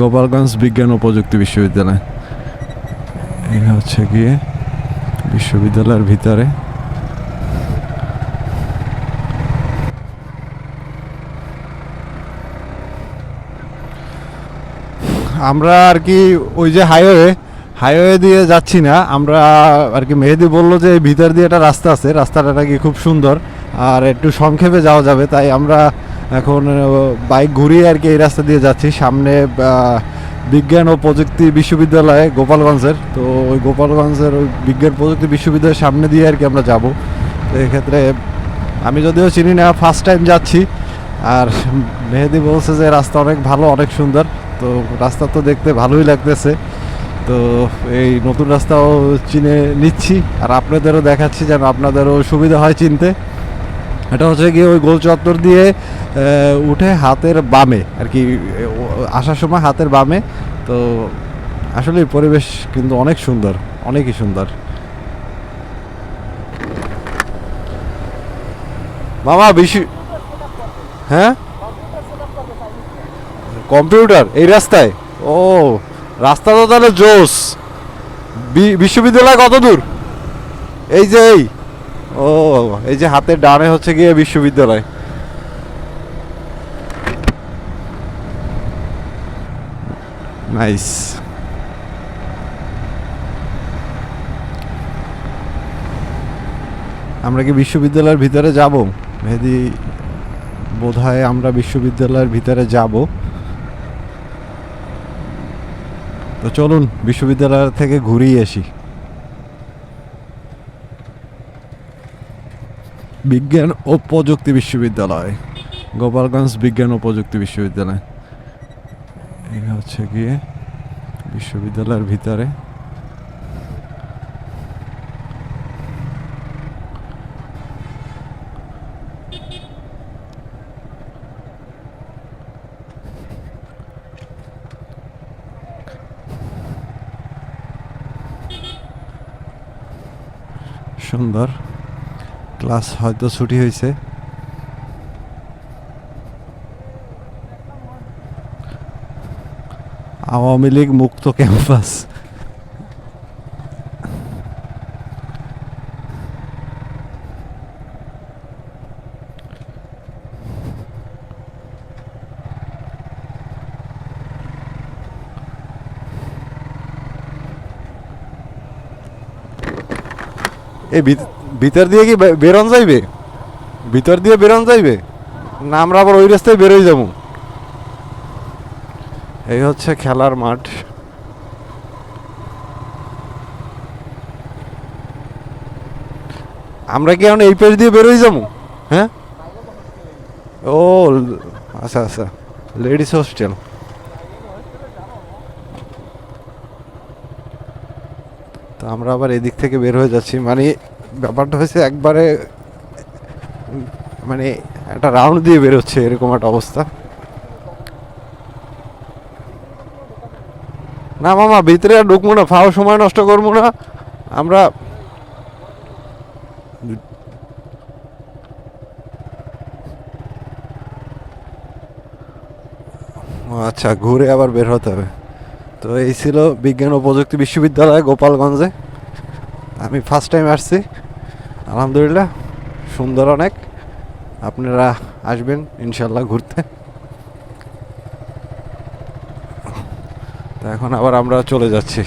গোপালগঞ্জ বিজ্ঞান ও প্রযুক্তি বিশ্ববিদ্যালয়। এই হচ্ছে গিয়ে বিশ্ববিদ্যালয়ের ভিতরে। আমরা আর কি ওই যে হাইওয়ে হাইওয়ে দিয়ে যাচ্ছি না। আমরা আর কি মেহেদি বলল যে ভিতর দিয়ে একটা রাস্তা আছে। রাস্তাটা নাকি খুব সুন্দর। আর একটু সংক্ষেপে যাওয়া যাবে, তাই আমরা এখন বাইক ঘুরিয়ে আর কি এই রাস্তা দিয়ে যাচ্ছি। সামনে বিজ্ঞান ও প্রযুক্তি বিশ্ববিদ্যালয় গোপালগঞ্জের। তো ওই গোপালগঞ্জের ওই বিজ্ঞান প্রযুক্তি বিশ্ববিদ্যালয়ের সামনে দিয়ে আর কি আমরা যাব। তো এক্ষেত্রে আমি যদিও চিনি না ফার্স্ট টাইম যাচ্ছি। আর মেহেদি বলছে যে, রাস্তা অনেক ভালো, অনেক সুন্দর। তো রাস্তা তো দেখতে ভালোই লাগতেছে। তো এই নতুন রাস্তাও চিনে নিচ্ছি। আর আপনাদেরও দেখাচ্ছি যেন আপনাদেরও সুবিধা হয় চিনতে। এটা হচ্ছে গিয়ে ওই গোল চত্বর দিয়ে উঠে হাতের বামে, আর কি আসার সময় হাতের বামে। তো আসলে পরিবেশ কিন্তু অনেক সুন্দর, অনেকই সুন্দর। মামা, বেশি হ্যাঁ? কম্পিউটার, এই রাস্তায়? ও, রাস্তা তো তাহলে জোস। বিশ্ববিদ্যালয় কত দূর? এই যে এই। ও, এই যে হাতের ডানে হচ্ছে গিয়ে বিশ্ববিদ্যালয়। নাইস। আমরা কি বিশ্ববিদ্যালয়ের ভিতরে যাব? মেহেদি বোধ হয় আমরা বিশ্ববিদ্যালয়ের ভিতরে যাব। তো চলুন, বিশ্ববিদ্যালয় থেকে ঘুরিয়ে আসি। বিজ্ঞান ও প্রযুক্তি বিশ্ববিদ্যালয়, গোপালগঞ্জ বিজ্ঞান ও প্রযুক্তি বিশ্ববিদ্যালয়। এই হচ্ছে গিয়ে বিশ্ববিদ্যালয়ের ভিতরে। সুন্দর। ক্লাস হয়তো ছুটি হয়েছে আওয়ামী লীগ মুক্ত ক্যাম্পাস। এই ভিতর দিয়ে কি বেরোন যাইবে? ভিতর দিয়ে বেরোন যাইবে? না, আমরা আবার ওই রাস্তায় বেরোই যাব। এই হচ্ছে খেলার মাঠ। আমরা কি এখন এই পেজ দিয়ে বেরোই যাব? হ্যাঁ? ও আচ্ছা আচ্ছা। Ladies hostel. তো আমরা আবার এদিক থেকে বের হয়ে যাচ্ছি। মানে ব্যাপারটা হয়েছে একবারে মানে একটা রাউন্ড দিয়ে বেরোচ্ছে এরকম একটা অবস্থা। না মামা, ভিতরে আর ঢুকবো না, ফাও সময় নষ্ট করব না। আমরা আচ্ছা ঘুরে আবার বের হতে হবে। তো এই ছিল বিজ্ঞান ও প্রযুক্তি বিশ্ববিদ্যালয় গোপালগঞ্জে। আমি ফার্স্ট টাইম আসছি। আলহামদুলিল্লাহ সুন্দর অনেক। আপনারা আসবেন ইনশাল্লাহ ঘুরতে। তো এখন আবার আমরা চলে যাচ্ছি।